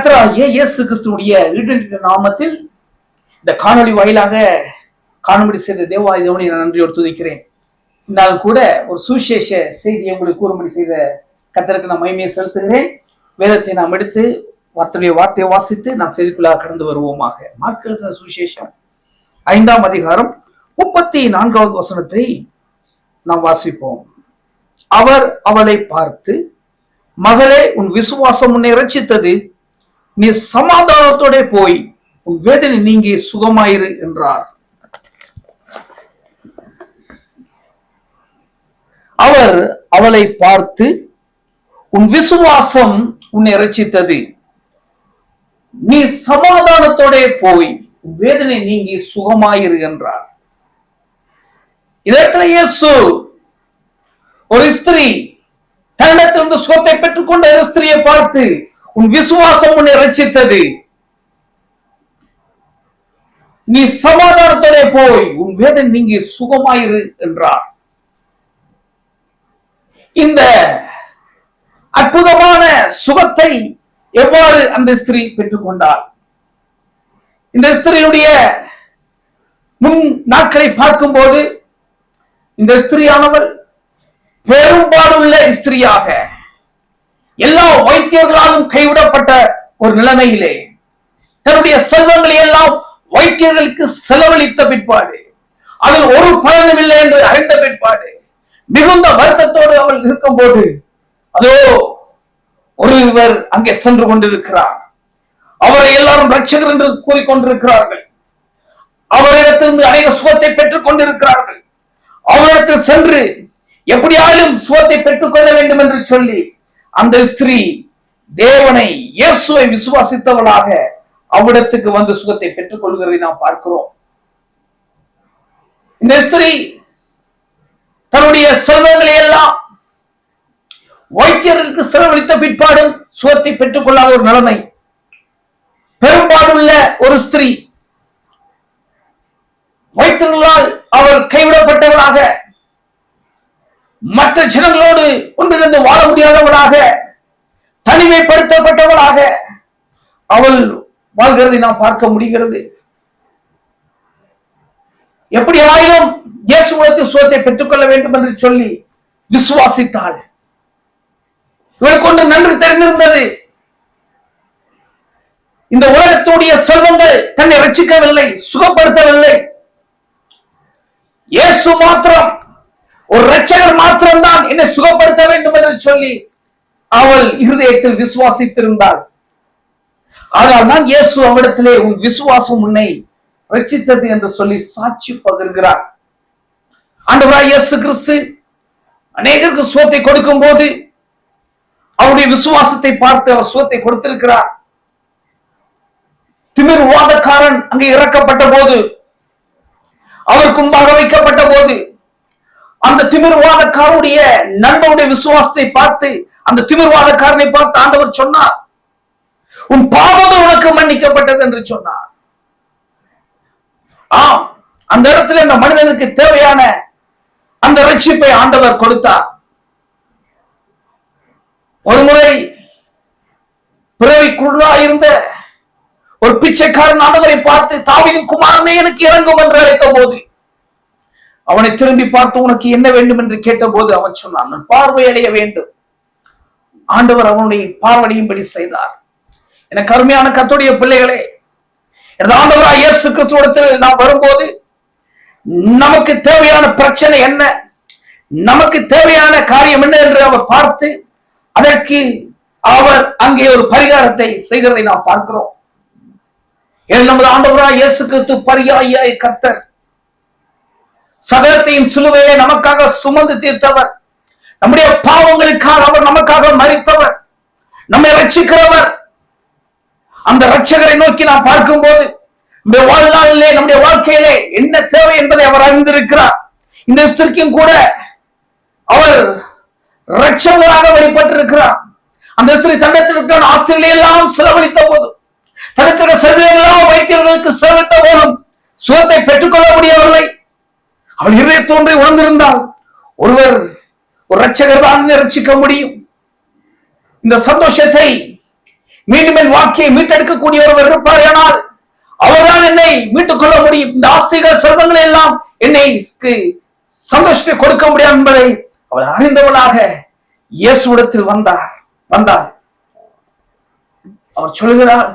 கர்த்தராகிய இயேசு கிறிஸ்துவனுடைய ஈடுநின்ற நாமத்தில் இந்த காணொலி வாயிலாக காணும்படி செய்த தேவா தேவனை நான் நன்றியோடு துதிக்கிறேன். நான் கூட ஒரு சுவிசேஷ செய்தியை உங்களுக்கு கூறும்படி செய்த கர்த்தருக்கு நான் மகிமையை செலுத்துகிறேன். வேதத்தை நாம் எடுத்து வார்த்தையுடைய வார்த்தையை வாசித்து நாம் செய்திக்குள்ளாக கடந்து வருவோமாக. மார்க்க சுவிசேஷம் ஐந்தாம் அதிகாரம் முப்பத்தி நான்காவது வசனத்தை நாம் வாசிப்போம். அவர் அவளை பார்த்து மகளே உன் விசுவாசம் உன்னை ரட்சித்தது நீ சமாதானத்தோட போய் உன் வேதனை நீங்கி சுகமாயிரு என்றார். அவர் அவளை பார்த்து உன் விசுவாசம் உன்னை ரச்சித்தது நீ சமாதானத்தோட போய் உன் வேதனை நீங்கி சுகமாயிரு என்றார். இதற்கு இயேசு ஒரு ஸ்திரீ தன்னிடத்திலிருந்து சுகத்தை பெற்றுக்கொண்ட ஒரு ஸ்திரியை பார்த்து உன் விசுவாசம் உன்னை ரட்சித்தது நீ சமாதானத்தோட போய் உன் வேதன் நீங்கி சுகமாயிரு என்றார். இந்த அற்புதமான சுகத்தை எவ்வாறு அந்த ஸ்திரீ பெற்றுக்கொண்டார் இந்த ஸ்திரீனுடைய முன் நாட்களை பார்க்கும்போது இந்த ஸ்திரீயானவள் பெரும்பாலுள்ள ஸ்திரியாக எல்லா வைத்தியர்களாலும் கைவிடப்பட்ட ஒரு நிலைமையிலே தன்னுடைய செல்வங்களை எல்லாம் வைத்தியர்களுக்கு செலவழித்த பிற்பாடு அதில் ஒரு பலனும் இல்லை என்று அறிந்த பிற்பாடு மிகுந்த வருத்தத்தோடு அவள் இருக்கும்போது அதோ ஒருவர் அங்கே சென்று கொண்டிருக்கிறார். அவரை எல்லாரும் ரட்சகர் என்று கூறிக்கொண்டிருக்கிறார்கள். அவரிடத்திலிருந்து அநேக சுகத்தை பெற்றுக் கொண்டிருக்கிறார்கள். அவரிடத்தில் சென்று எப்படியாலும் சுகத்தை பெற்றுக்கொள்ள வேண்டும் என்று சொல்லி அந்த ஸ்திரீ தேவனை இயேசுவை விசுவாசித்தவளாக அவ்விடத்துக்கு வந்து சுகத்தை பெற்றுக் கொள்கிறதை நாம் பார்க்கிறோம். இந்த ஸ்திரீ தன்னுடைய செல்வங்களை எல்லாம் வைத்தியர்களுக்கு செலவழித்த பிற்பாடும் சுகத்தை பெற்றுக் கொள்ளாத ஒரு நிலைமை. பெரும்பாலுள்ள ஒரு ஸ்திரீ வைத்தியர்களால் அவள் கைவிடப்பட்டவளாக மற்ற ஜனங்களோடு ஒன்றிருந்து வாழ முடியாதவளாக தனிமைப்படுத்தப்பட்டவளாக அவள் வாழ்கிறதை நாம் பார்க்க முடிகிறது. எப்படி ஆயினும் இயேசு உலகத்தில் சுகத்தை பெற்றுக்கொள்ள வேண்டும் என்று சொல்லி விசுவாசித்தாள். இவளுக்கு ஒன்று நன்றி தெரிந்திருந்தது. இந்த உலகத்துடைய செல்வங்கள் தன்னை ரசிக்கவில்லை சுகப்படுத்தவில்லை. இயேசு மாத்திரம் ஒரு ரட்சகர் மாத்திரம்தான் என்னை சுகப்படுத்த வேண்டும் என்று சொல்லி அவள் இருதயத்தில் விசுவாசித்திருந்தாள். ஆனால் தான் இயேசு அவரிடத்திலே உன் விசுவாசம் உன்னை ரட்சித்தது என்று சொல்லி சாட்சி பகிர்கிறார். ஆண்டவராய் இயேசு கிறிஸ்து அநேகருக்கு சுவத்தை கொடுக்கும் போது அவருடைய விசுவாசத்தை பார்த்து அவர் சுவத்தை கொடுத்திருக்கிறார். திமிர் வாதக்காரன் அங்கே இறக்கப்பட்ட போது அவருக்கு முன்பாக வைக்கப்பட்ட போது அந்த திமிர்வாதக்காருடைய நண்பனுடைய விசுவாசத்தை பார்த்து அந்த திமிர்வாதக்காரனை பார்த்து ஆண்டவர் சொன்னார் உன் பாவம் உனக்கு மன்னிக்கப்பட்டது என்று சொன்னார். ஆம் அந்த இடத்துல அந்த மனிதனுக்கு தேவையான அந்த ரட்சிப்பை ஆண்டவர் கொடுத்தார். ஒரு முறை பிறவிக்குள்ளா இருந்த ஒரு பிச்சைக்காரன் ஆண்டவரை பார்த்து தாவியின் குமாரனை எனக்கு இறங்கும் என்று அழைத்த போது அவனை திரும்பி பார்த்து உனக்கு என்ன வேண்டும் என்று கேட்டபோது அவன் சொன்னான் நான் பார்வையடைய வேண்டும். ஆண்டவர் அவனுடைய பார்வையும்படி செய்தார். என அருமையான கத்துடைய பிள்ளைகளே ஆண்டவரா இயேசு கிறிஸ்துவத்தில் நாம் வரும்போது நமக்கு தேவையான பிரச்சனை என்ன? நமக்கு தேவையான காரியம் என்ன என்று அவர் பார்த்து அதற்கு அவர் அங்கே ஒரு பரிகாரத்தை செய்கிறதை நாம் பார்க்கிறோம். ஏன் நமது ஆண்டவராய் இயேசு கிறிஸ்து பரியாய கர்த்தர் சகலத்தையும் சிலுவையிலே நமக்காக சுமந்து தீர்த்தவர். நம்முடைய பாவங்களுக்காக அவர் நமக்காக மறித்தவர். நம்மை ரட்சிக்கிறவர். அந்த ரட்சகரை நோக்கி நாம் பார்க்கும் போது நம்முடைய வாழ்நாளிலே நம்முடைய வாழ்க்கையிலே என்ன தேவை என்பதை அவர் அறிந்திருக்கிறார். இந்த ஸ்திரிக்கும் கூட அவர் ரட்சகராக வெளிப்பட்டிருக்கிறார். அந்த ஸ்திரீ தண்டத்திற்கான ஆஸ்திரிகளை எல்லாம் செலவழித்த போதும் தனித்திர செல்வியெல்லாம் வைத்தியர்களுக்கு செலவித்த போதும் சுகத்தை பெற்றுக்கொள்ள முடியவில்லை. அவள் இருதய தோன்றை உணர்ந்திருந்தால் ஒருவர் ஒரு ரட்சகர் தான் ரட்சிக்க முடியும். இந்த சந்தோஷத்தை மீண்டும் என் வாழ்க்கையை மீட்டெடுக்கக்கூடிய ஒருவர் இருப்பார் ஆனால் அவர்தான் என்னை மீட்டுக் கொள்ள முடியும். இந்த ஆஸ்திகள் செல்வங்களை எல்லாம் என்னை சந்தோஷத்தை கொடுக்க முடியாது என்பதை அவள் அறிந்தவளாக இயேசுடத்தில் வந்தார். வந்தார். அவர் சொல்கிறார்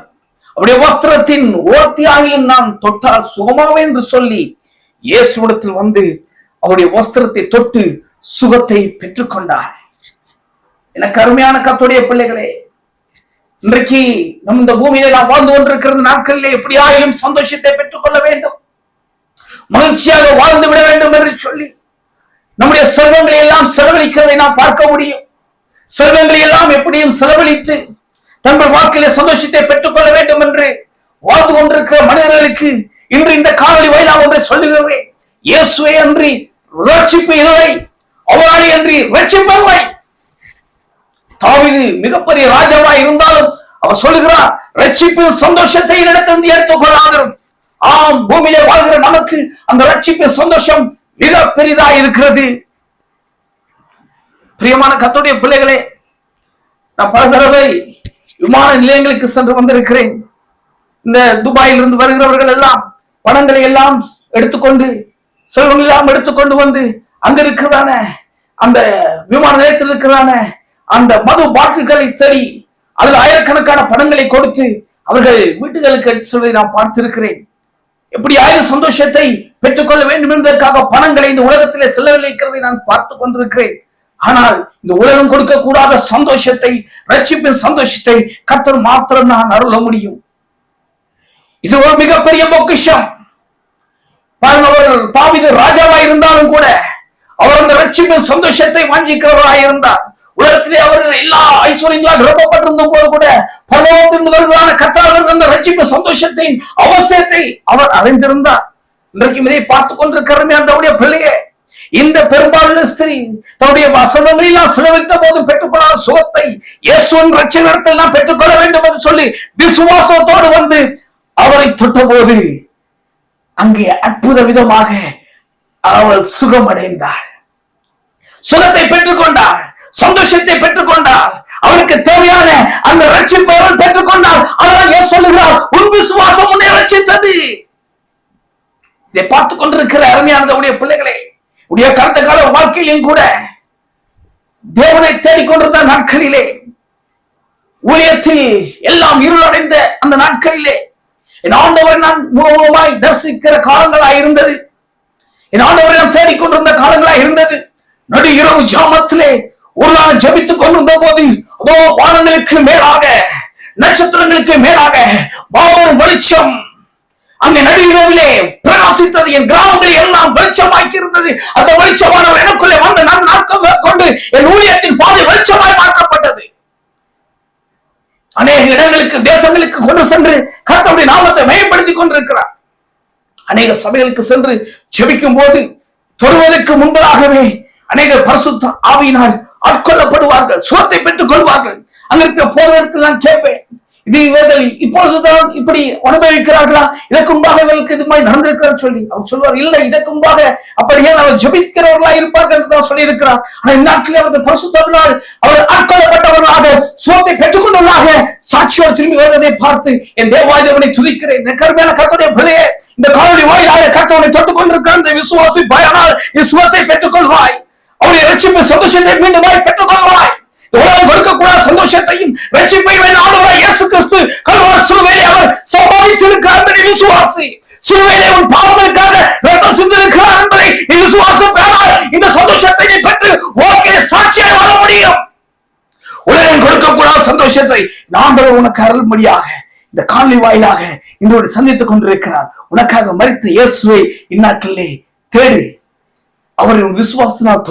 அவருடைய வஸ்திரத்தின் ஓர்த்தியாகியும் நான் தொட்டால் சுகமாவே என்று சொல்லி இயேசுவிடத்தில் வந்து அவருடைய வஸ்திரத்தை தொட்டு சுகத்தை பெற்றுக்கொண்டார். எனக்கு அருமையான கத்துடைய பிள்ளைகளே இன்றைக்கு நம் இந்த பூமியில நாம் வாழ்ந்து கொண்டிருக்கிற நாட்களிலே எப்படியாயிலும் சந்தோஷத்தை பெற்றுக்கொள்ள வேண்டும். மகிழ்ச்சியாக வாழ்ந்து விட வேண்டும் என்று சொல்லி நம்முடைய செல்வங்களை எல்லாம் செலவழிக்கிறதை நாம் பார்க்க முடியும். செல்வங்களை எல்லாம் எப்படியும் செலவழித்து தங்கள் வாழ்க்கையில சந்தோஷத்தை பெற்றுக்கொள்ள வேண்டும் என்று வாழ்ந்து கொண்டிருக்கிற மனிதர்களுக்கு இன்று இந்த காணொலி வாயிலாக ஒன்றை சொல்லுகிறேன் இயேசுவை அன்றி ரட்சிப்பு இல்லை. அவராளி அன்றி ரட்சிப்பு இல்லை தாவிது மிகப்பெரிய ராஜாவா இருந்தாலும் அவர் சொல்லுகிறார் ரட்சிப்பு சந்தோஷத்தை இடத்திலிருந்து எடுத்துக் கொள்ளாதரும் ஆம் பூமியிலே வாழ்கிற நமக்கு அந்த ரட்சிப்பின் சந்தோஷம் மிக பெரிதா இருக்கிறது. பிரியமான கத்துடைய பிள்ளைகளே நான் பல தடவை விமான நிலையங்களுக்கு சென்று வந்திருக்கிறேன். இந்த துபாயிலிருந்து வருகிறவர்கள் எல்லாம் பணங்களை எல்லாம் எடுத்துக்கொண்டு செல்வம் எல்லாம் எடுத்துக்கொண்டு வந்து அங்க இருக்கிறதான அந்த விமான நிலையத்தில் இருக்கிறதான அந்த மது பாட்டில்களை தேடி அதில் ஆயிரக்கணக்கான பணங்களை கொடுத்து அவர்கள் வீட்டுகளுக்கு எடுத்து சொல்வதை நான் பார்த்திருக்கிறேன். எப்படி ஆயுத சந்தோஷத்தை பெற்றுக்கொள்ள வேண்டும் என்பதற்காக பணங்களை இந்த உலகத்திலே செலவழிக்கிறதை நான் பார்த்து கொண்டிருக்கிறேன். ஆனால் இந்த உலகம் கொடுக்கக்கூடாத சந்தோஷத்தை ரட்சிப்பின் சந்தோஷத்தை கத்தர் மாத்திரம் நான் அருள முடியும். இது ஒரு மிகப்பெரிய பொக்கிஷம். பாருங்க அவர் தாவிது ராஜாவா இருந்தாலும் கூட அவர் அந்த ரட்சிப்பு சந்தோஷத்தை வாஞ்சிக்கிறவராக இருந்தார் உலகத்திலே அவர்கள் எல்லா ஐஸ்வர்யங்களால் நிரப்பப்பட்டிருந்த போது கூட பரலோகத்திலிருந்து வருகிறான கத்தாளர்கள் அந்த ரட்சிப்பு சந்தோஷத்தின் அவசியத்தை அவர் அறிந்திருந்தார். இன்றைக்கும் இதை பார்த்துக் கொண்டிருக்கிறமே அந்த பிள்ளையே. இந்த பெரும்பாலான ஸ்திரீ தன்னுடைய வசனங்களெல்லாம் எல்லாம் போது பெற்றுக்கொள்ளாத சுகத்தை இயேசுவின் ரட்சகத்தில் நாம் பெற்றுக்கொள்ள வேண்டும் என்று சொல்லி விசுவாசத்தோடு வந்து அவரை தொட்ட போது அங்கே அற்புத விதமாக அவள் சுகமடைந்தாள். சுகத்தை பெற்றுக்கொண்டாள் சந்தோஷத்தை பெற்றுக்கொண்டாள் அவளுக்கு தேவையான அந்த ரட்சிப்பை அவள் பெற்றுக்கொண்டாள். அதெல்லாம் ஏன் சொல்லுகிறார்? உன் விசுவாசம் உன்னை ரட்சித்தது. இதை பார்த்துக் கொண்டிருக்கிற அருமையானதவுடைய பிள்ளைகளே உடைய கடந்த கால வாழ்க்கையிலையும் கூட தேவனை தேடிக்கொண்டிருந்த நாட்களிலே ஊழியத்தில் எல்லாம் இருளடைந்த அந்த நாட்களிலே என் ஆண்டவர் நான் முழுவதுமாய் தரிசிக்கிற காலங்களாய் இருந்தது. என் ஆண்டவரை நான் தேடிக்கொண்டிருந்த காலங்களாய் இருந்தது. நடு இரவு ஜாமத்திலே ஒரு நாள் ஜபித்துக் கொண்டிருந்த போது அதோ வானங்களுக்கு மேலாக நட்சத்திரங்களுக்கு மேலாக பாவம் வெளிச்சம் அங்கே நடுவிலே பிரகாசித்தது. என் கிராமங்களில் எல்லாம் வெளிச்சமாக்கி இருந்தது அந்த வெளிச்சமானவர் எனக்குள்ளே வந்து நான் நாட்கள் கொண்டு என் ஊழியத்தின் பாதை வெளிச்சமாய் மாற்றப்பட்டது. அநேக இடங்களுக்கு தேசங்களுக்கு கொண்டு சென்று கர்த்தருடைய நாமத்தை மேம்படுத்திக் கொண்டிருக்கிறார். அநேக சபைகளுக்கு சென்று செபிக்கும் போது தொடுவதற்கு முன்பதாகவே அநேக பரிசுத்த ஆவியினால் ஆட்கொள்ளப்படுவார்கள் சுகத்தை பெற்றுக் கொள்வார்கள். அங்கிருக்க போவதற்கு நான் கேட்பேன். இது இவர்கள் இப்பொழுதுதான் இப்படி அனுபவிக்கிறார்களா இதற்கு முன்பாக இவர்களுக்கு இது மாதிரி நடந்திருக்கிறார் சொல்லி அவர் சொல்வார் இல்லை இதற்கு முன்பாக அப்படியே அவர் ஜபிக்கிறவர்களா இருப்பார்கள் என்று தான் சொல்லி இருக்கிறார் ஆனா இந்நாட்களில் அவர்கள் பரிசுத்தவர்களால் அவர் ஆட்கொள்ளப்பட்டவர்களாக சுகத்தை பெற்றுக்கொண்டவர்களாக சாட்சியோடு திரும்பி வருவதை பார்த்து என் தேவாயுதவனை துதிக்கிறேன். கருமையான கத்தோடைய பிள்ளையே இந்த காலடி வாயிலாக கத்தவனை தொட்டுக் கொண்டிருக்கிற இந்த விசுவாசி பயனால் இந்த சுகத்தை பெற்றுக்கொள்வாய். அவருடைய ரட்சிப்பு சந்தோஷத்தை மீண்டும் பெற்றுக்கொள்வாய். கொள்வாய் உலகம் சந்தோஷத்தையும் ரட்சிப்பையும் ஆண்டவராய் இயேசு கிறிஸ்து கல்வார் சிலுவையிலே அவர் சம்பாதித்திருக்கிறார் என்பதை விசுவாசி. சிலுவையிலே உன் பாவங்களுக்காக ரத்தம் சிந்திருக்கிறார் என்பதை நீ விசுவாசம் பெறால் இந்த சந்தோஷத்தை நீ பெற்று ஓகே சாட்சியாய் வர முடியும். உலகம் கொடுக்கக்கூடாத சந்தோஷத்தை ஆண்டவர் உனக்கு அருள்படியாக இந்த காணொலி வாயிலாக இன்றோடு சந்தித்துக் கொண்டிருக்கிறார். உனக்காக மறித்த இயேசுவை இந்நாட்டிலே தேடு. அவரின் விசுவாசத்தினால்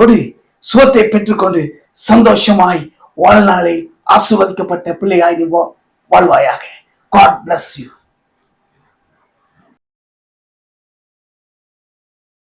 சுகத்தை பெற்றுக்கொண்டு சந்தோஷமாய் வாழ்நாளை ஆசுவதிக்கப்பட்ட பிள்ளையாகி வாழ்வாயாக. God bless you